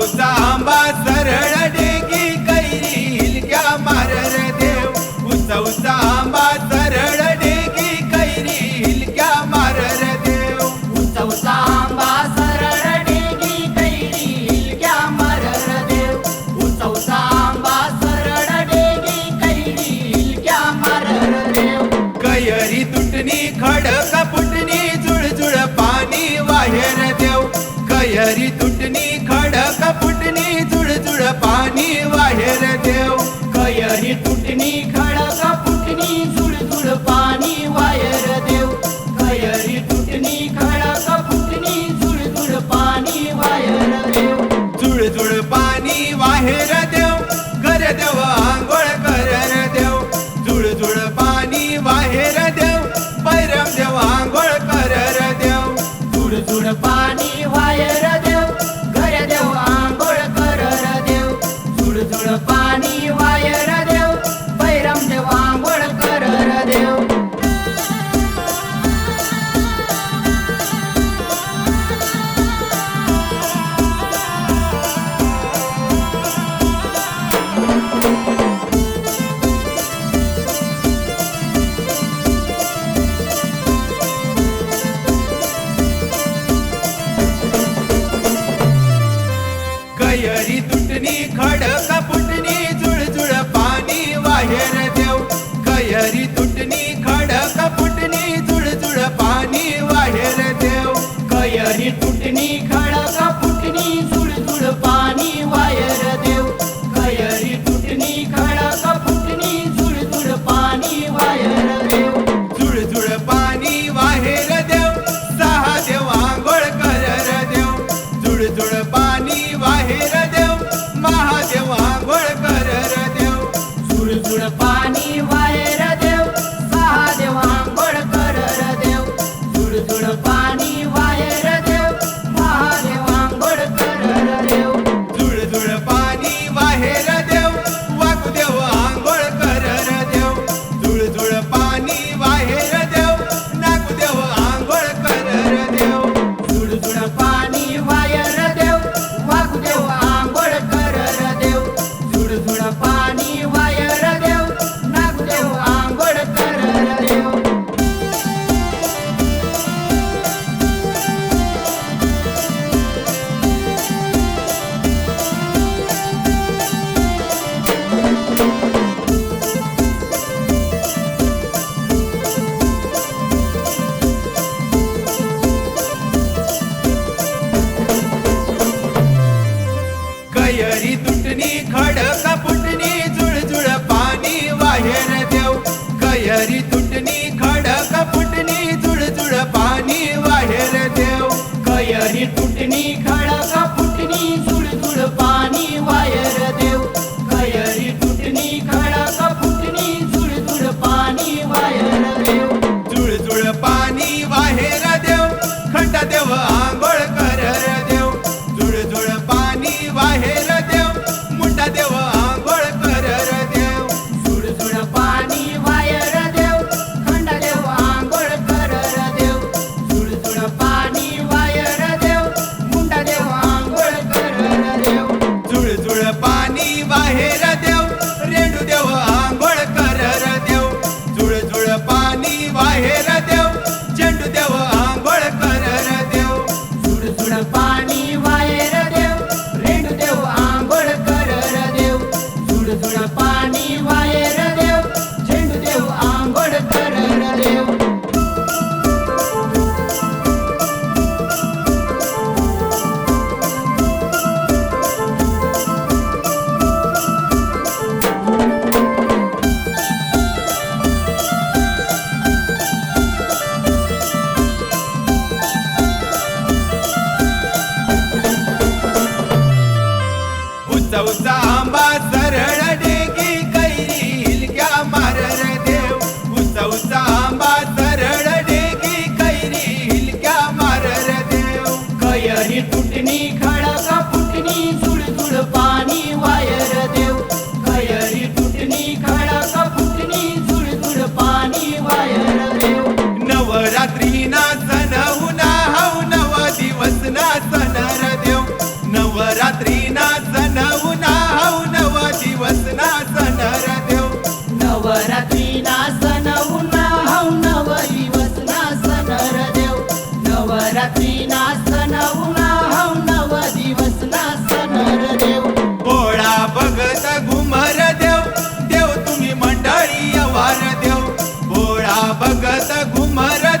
South down. കരിതുടി Margarida. आंबा सरळ डेगी कैरी मारर देव. उसवचा आंबा सरळ डेगी कैरी हिलक्या मारर देव. खयरी तुटणी खडक फुटणी झुळझुळ पाणी वायर देव. खयरी तुटणी खडक फुटणी पाणी वायर देव. नवरात्री ना सण उन्हा नव दिवस ना सण नव दिवस देव. घुमर देव. देव तुम्ही मंडळी वार देव. गोळा बघत घुमर